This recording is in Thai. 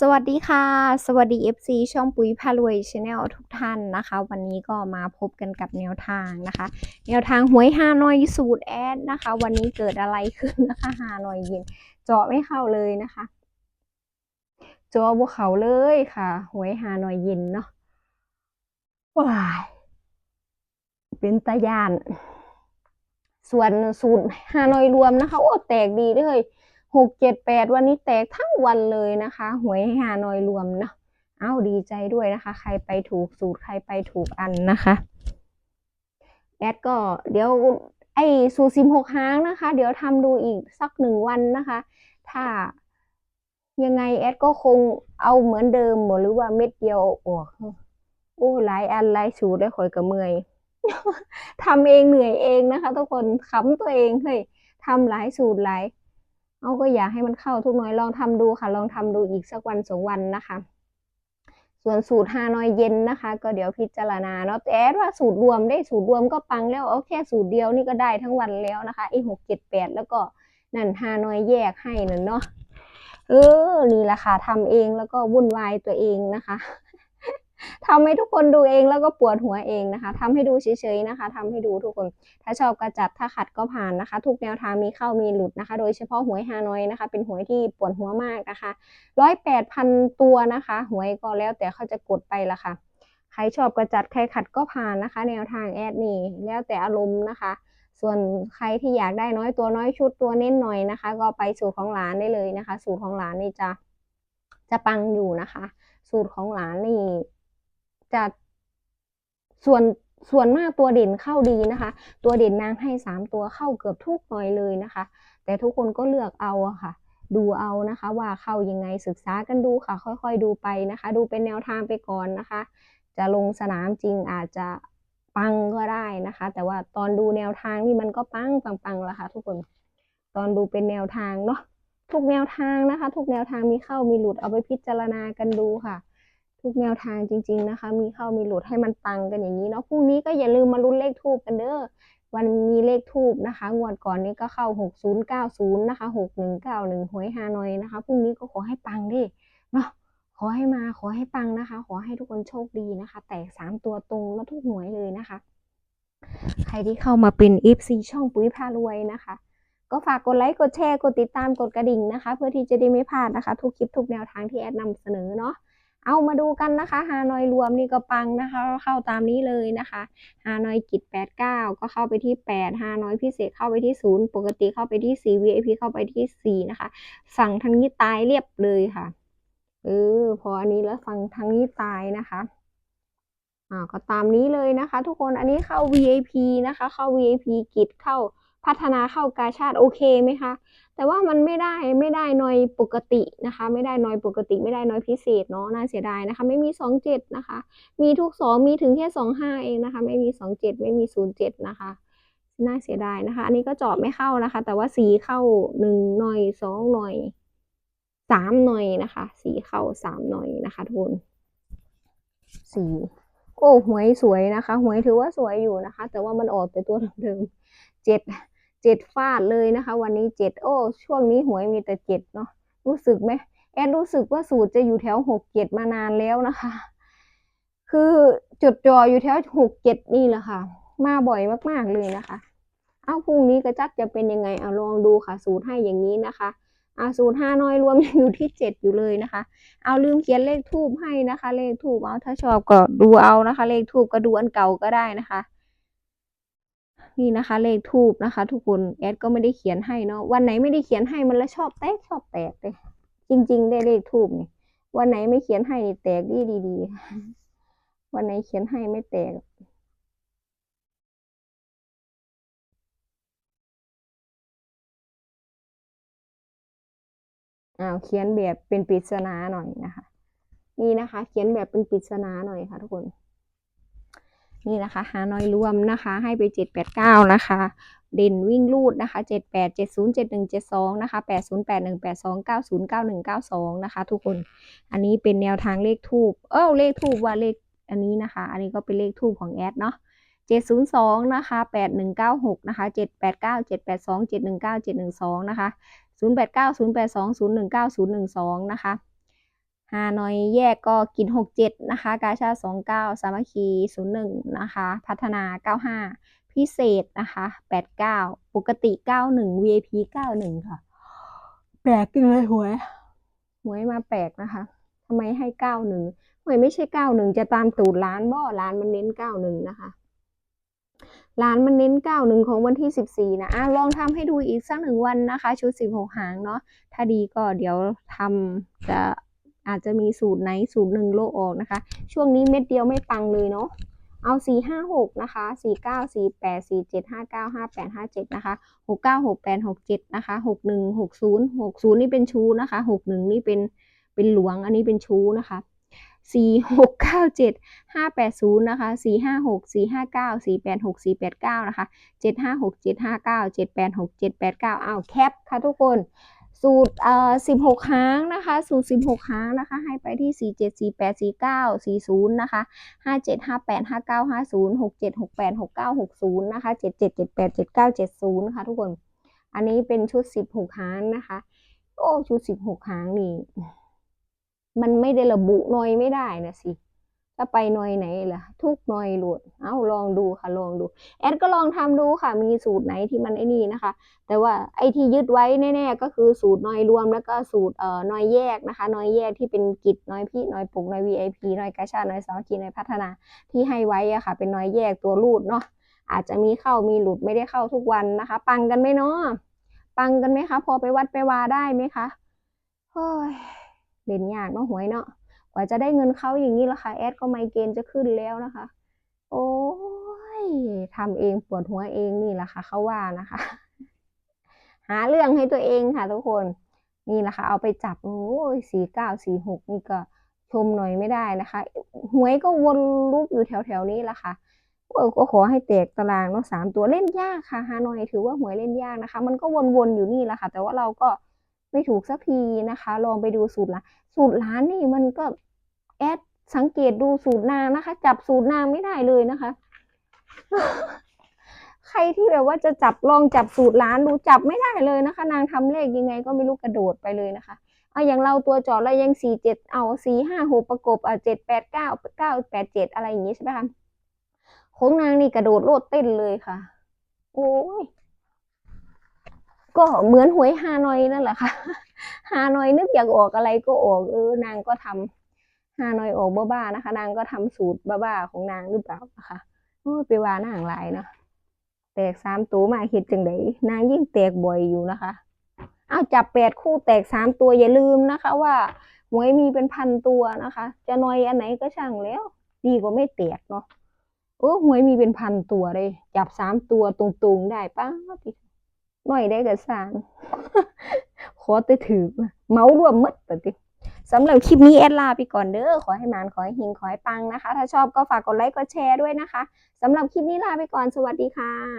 สวัสดีค่ะ สวัสดี FC ช่องปุ๋ยพารวยชาแนลทุกท่านนะคะ วันนี้ก็มาพบกันกับแนวทางนะคะ แนวทางหวยฮานอยสูตรแอดนะคะ วันนี้เกิดอะไรขึ้นนะคะฮานอยเย็นเจาะไม่เข้าเลยนะคะเจาะบวเขาเลยค่ะ หวยฮานอยเย็นเนาะว้ายเป็นตายาน ส่วนสูตรฮานอยรวมนะคะ โอ้แตกดีเลย หกเจ็ดแปดวันนี้แตกทั้งวันเลยนะคะ หวยฮานอยรวมเนาะเอ้าดีใจด้วยนะคะ ใครไปถูกสูตรใครไปถูกอันนะคะแอดก็เดี๋ยวไอ้สูตรสิบหกหางนะคะ เดี๋ยวทำดูอีกสักหนึ่งวันนะคะ ถ้ายังไงแอดก็คงเอาเหมือนเดิมหมดหรือว่าเม็ดเดียวออกโอ้หลายอันหลายสูตรได้คอยกับเมื่อยทำเองเหนื่อยเองนะคะ ทุกคนขำตัวเองเฮ้ยทำหลายสูตรหลาย เอาก็อยากให้มันเข้าทุกน้อยลองทำดูค่ะ ลองทำดูอีกสักวันสองวันนะคะ ส่วนสูตรฮานอยเย็นนะคะ ก็เดี๋ยวพิจารณาเนาะแต่ว่าสูตรรวมได้สูตรรวมก็ปังแล้วเอาแค่สูตรเดียวนี่ก็ได้ทั้งวันแล้วนะคะไอ้หกเจ็ดแปดแล้วก็นั่นฮานอยแยกให้นั่นเนาะเออนี่แหละค่ะทำเองแล้วก็วุ่นวายตัวเองนะคะ ทำให้ทุกคนดูเองแล้วก็ปวดหัวเองนะคะทำให้ดูเฉยๆนะคะทำให้ดูทุกคน ถ้าชอบกระจัดถ้าขัดก็ผ่านนะคะ ทุกแนวทางมีเข้ามีหลุดนะคะ โดยเฉพาะหวยฮานอยนะคะ เป็นหวยที่ปวดหัวมากนะคะร้อยแปดพันตัวนะคะ หวยก็แล้วแต่เขาจะกดไปละค่ะ ใครชอบกระจัดใครขัดก็ผ่านนะคะ แนวทางแอดนี่แล้วแต่อารมณ์นะคะส่วนใครที่อยากได้น้อยตัวน้อยชุดตัวเน้นหน่อยนะคะ ก็ไปสูตรของหลานได้เลยนะคะ สูตรของหลานนี่จะจะปังอยู่นะคะ สูตรของหลานนี่ จะส่วนส่วนมากตัวเด่นเข้าดีนะคะ ตัวเด่นนางให้สามตัวเข้าเกือบทุกหน่อยเลยนะคะ แต่ทุกคนก็เลือกเอาค่ะ ดูเอานะคะ ว่าเข้ายังไงศึกษากันดูค่ะ ค่อย ๆ ดูไปนะคะ ดูเป็นแนวทางไปก่อนนะคะ จะลงสนามจริงอาจจะปังก็ได้นะคะ แต่ว่าตอนดูแนวทางนี่มันก็ปังปังปังแล้วค่ะ ทุกคนตอนดูเป็นแนวทางเนาะทุกแนวทางนะคะ ทุกแนวทางมีเข้ามีหลุดเอาไปพิจารณากันดูค่ะ ทุกแนวทางจริง ๆนะคะ มีเข้ามีหลุดให้มันปังกันอย่างนี้เนาะพรุ่งนี้ก็อย่าลืมมาลุ้นเลขทูบกันเด้อวันมีเลขทูบนะคะ งวดก่อนนี้ก็เข้า 6090 นะคะ 6191หวยฮานอยนะคะ พรุ่งนี้ก็ขอให้ปังดิเนาะ ขอให้มา ขอให้ปังนะคะ ขอให้ทุกคนโชคดีนะคะ แตกสามตัวตรงแล้วทุกหวยเลยนะคะ ใครที่เข้ามาเป็นอ FC ช่องปุ๋ยพารวยนะคะ ก็ฝากกดไลค์ กดแชร์ กดติดตาม กดกระดิ่งนะคะ เพื่อที่จะได้ไม่พลาดนะคะ ทุกคลิปทุกแนวทางที่แอดนำเสนอเนาะ เอามาดูกันนะคะฮานอยรวมนี่ก็ปังนะคะเข้าตามนี้เลยนะคะฮานอยกิจแปดเก้าก็เข้าไปที่แปดฮานอยพิเศษเข้าไปที่ศูนย์ปกติเข้าไปที่สี่ VIP เข้าไปที่สี่นะคะฝั่งทางนี้ตายเรียบเลยค่ะเออพออันนี้แล้วฝั่งทางนี้ตายนะคะอ่าก็ตามนี้เลยนะคะ ทุกคนอันนี้เข้า VIP นะคะ เข้า VIP กิจเข้าพัฒนาเข้ากาชาติโอเคไหมคะ แต่ว่ามันไม่ได้ไม่ได้น้อยปกตินะคะ ไม่ได้น้อยปกติ ไม่ได้น้อยพิเศษเนาะน่าเสียดายนะคะ ไม่มีสองเจ็ดนะคะ มีทุกสองมีถึงแค่สองห้าเองนะคะ ไม่มีสองเจ็ดไม่มีศูนย์เจ็ดนะคะน่าเสียดายนะคะ อันนี้ก็จาะไม่เข้านะคะ แต่ว่าสีเข้าหนึ่งหน่อยสองหน่อยสามหน่อยนะคะ สีเข้าสามหน่อยนะคะทุกคนสีโอ้หวยสวยนะคะหวยถือว่าสวยอยู่นะคะ แต่ว่ามันออกแต่ตัวเดิมเจ็ด เจ็ดฟาดเลยนะคะ วันนี้เจ็ดโอ้ช่วงนี้หวยมีแต่เจ็ดเนาะรู้สึกไหมแอดรู้สึกว่าสูตรจะอยู่แถวหกเจ็ดมานานแล้วนะคะ คือจดจ่ออยู่แถวหกเจ็ดนี่แหละค่ะ มาบ่อยมากๆเลยนะคะ เอาพรุ่งนี้กระจัดจะเป็นยังไงเอาลองดูค่ะ สูตรให้อย่างนี้นะคะอาสูตรห้าน้อยรวมอยู่ที่เจ็ดอยู่เลยนะคะ เอาลืมเขียนเลขทูบให้นะคะ เลขทูบเอาถ้าชอบก็ดูเอานะคะ เลขทูบก็ดูอันเก่าก็ได้นะคะ นี่นะคะ เลขทูบนะคะ ทุกคนแอดก็ไม่ได้เขียนให้เนาะวันไหนไม่ได้เขียนให้มันแล้วชอบแตกชอบแตกเลยจริง ๆ ได้เลขทูบนี่วันไหนไม่เขียนให้นี่แตกดีดีดีวันไหนเขียนให้ไม่แตกอ้าวเขียนแบบเป็นปริศนาหน่อยนะคะ นี่นะคะ เขียนแบบเป็นปริศนาหน่อยค่ะ ทุกคน นี่นะคะหาน้อยรวมนะคะให้ไปเจ็ดแปดเก้านะคะ เด่นวิ่งลูดนะคะเจ็ดแปดเจ็ดศูนย์เจ็ดหนึ่งเจ็ดสองนะคะแปดศูนย์แปดหนึ่งแปดสองเก้าศูนย์เก้าหนึ่งเก้าสองนะคะ ทุกคน อันนี้เป็นแนวทางเลขทูบเออเลขทูบว่าเลขอันนี้นะคะ อันนี้ก็เป็นเลขทูบของแอดเนาะเจ็ดศูนย์สองนะคะแปดหนึ่งเก้าหกนะคะเจ็ดแปดเก้าเจ็ดแปดสองเจ็ดหนึ่งเก้าเจ็ดหนึ่งสองนะคะศูนย์แปดเก้าศูนย์แปดสองศูนย์หนึ่งเก้าศูนย์หนึ่งสองนะคะ ฮานอยแยกก็กินหกเจ็ดนะคะ กาชาสองเก้าสามัคคีศูนย์หนึ่งนะคะ พัฒนาเก้าห้าพิเศษนะคะแปดเก้าปกติเก้าหนึ่ง VIP เก้าหนึ่งค่ะ แปลกจังเลยหวย หวยมาแปลกนะคะทำไมให้เก้าหนึ่งหวยไม่ใช่เก้าหนึ่งจะตามตูดร้านบ่ร้านมันเน้นเก้าหนึ่งนะคะ ร้านมันเน้นเก้าหนึ่งของวันที่สิบสี่นะอะลองทำให้ดูอีกสักหนึ่งวันนะคะ ชุดสิบหกหางเนาะ ถ้าดีก็เดี๋ยวทำจะ อาจจะมีสูตรไหนสูตรหนึ่งโลออกนะคะ ช่วงนี้เม็ดเดียวไม่ปังเลยเนาะเอา4 5 6นะคะ4 9 4 8 4 7 5 9 5 8 5 7นะคะ6 9 6 8 6 7นะคะ6 1 6 0 6 0 นี่เป็นชูนะคะ 6 1 นี่เป็นเป็นหลวง อันนี้เป็นชูนะคะ4 6 9 7 5 8 0นะคะ4 5 6 4 5 9 4 8 6 4 8 9นะคะ7 5 6 7 5 9 7 8 6 7 8 9เอาแคปค่ะทุกคน สูตรเอ่อสิบหกครั้งนะคะ สูตรสิบหกครั้งนะคะ ให้ไปที่สี่เจ็ดสี่แปดสี่เก้าสี่ศูนย์นะคะห้าเจ็ดห้าแปดห้าเก้าห้าศูนย์หกเจ็ดหกแปดหกเก้าหกศูนย์นะคะเจ็ดเจ็ดเจ็ดแปดเจ็ดเก้าเจ็ดศูนย์นะคะทุกคน อันนี้เป็นชุดสิบหกครั้งนะคะ โอ้ ชุดสิบหกครั้งนี่ มันไม่ได้ระบุหน่อยไม่ได้นะสิ ถ้าไปหน่อยไหนล่ะ ทุกหน่อยหลุดเอาลองดูค่ะลองดู แอดก็ลองทำดูค่ะมีสูตรไหนที่มันไอ้นี่นะคะ แต่ว่าไอ้ที่ยึดไว้แน่ๆก็คือสูตรหน่อยรวมแล้วก็สูตรเอ่อหน่อยแยกนะคะหน่อยแยกที่เป็นกิจหน่อยพี่หน่อยปุกนอย VIP นอยกาชาดนอยสามัคคีนอยพัฒนาที่ให้ไว้อะค่ะ เป็นหน่อยแยกตัวรูดเนาะอาจจะมีเข้ามีหลุดไม่ได้เข้าทุกวันนะคะ ปังกันไหมเนาะปังกันไหมคะ พอไปวัดไปวาได้ไหมคะเฮ้ยเล่นยากเนาะหวยเนาะ กว่าจะได้เงินเข้าอย่างนี้ละค่ะแอดก็ไมเกรนจะขึ้นแล้วนะคะ โอ้ยทำเองปวดหัวเองนี่แหละค่ะเขาว่านะคะ หาเรื่องให้ตัวเองค่ะทุกคนนี่แหละค่ะ เอาไปจับโอ้ยสี่เก้าสี่หกนี่ก็ชมหน่อยไม่ได้นะคะหวยก็วนลูปอยู่แถวๆนี้แหละค่ะก็ขอให้แตกตารางเนาะสามตัวเล่นยากค่ะฮานอยถือว่าหวยเล่นยากนะคะ มันก็วนๆอยู่นี่แหละค่ะ แต่ว่าเราก็ ไม่ถูกสักทีนะคะ ลองไปดูสูตรละสูตรร้านนี่มันก็แอดสังเกตดูสูตรนางนะคะ จับสูตรนางไม่ได้เลยนะคะ ใครที่แบบว่าจะจับลองจับสูตรร้านดูจับไม่ได้เลยนะคะ นางทำเลขยังไงก็ไม่รู้กระโดดไปเลยนะคะเอาอย่างเราตัวจอดเรายังสี่เจ็ดเอาสี่ห้าหกประกบอะเจ็ดแปดเก้าเก้าแปดเจ็ดอะไรอย่างนี้ใช่ไหมคะของนางนี่กระโดดโลดเต้นเลยค่ะ โอ้ย ก็เหมือนหวยฮานอยนั่นแหละค่ะฮานอยนึกอยากออกอะไรก็ออกเออนางก็ทำฮานอยออกบ้าๆนะคะ นางก็ทำสูตรบ้าๆของนางหรือเปล่านะคะโอ้ยไปว่านางหลายเนาะแตกสามตัวมาเห็ดจังไดนางยิ่งแตกบ่อยอยู่นะคะอ้าวจับแปดคู่แตกสามตัวอย่าลืมนะคะว่าหวยมีเป็นพันตัวนะคะ จะนอยอันไหนก็ช่างแล้ว ดีกว่าไม่แตกเนาะโอ้หวยมีเป็นพันตัวเลย จับสามตัวตรงๆได้ป้า หน่อยได้กับสางขอแต่ถือเมารวมหมดปติสำหรับคลิปนี้แอดลาไปก่อนเด้อขอให้มานขอให้หิงขอให้ปังนะคะ ถ้าชอบก็ฝากกดไลค์กดแชร์ด้วยนะคะสำหรับคลิปนี้ลาไปก่อนสวัสดีค่ะ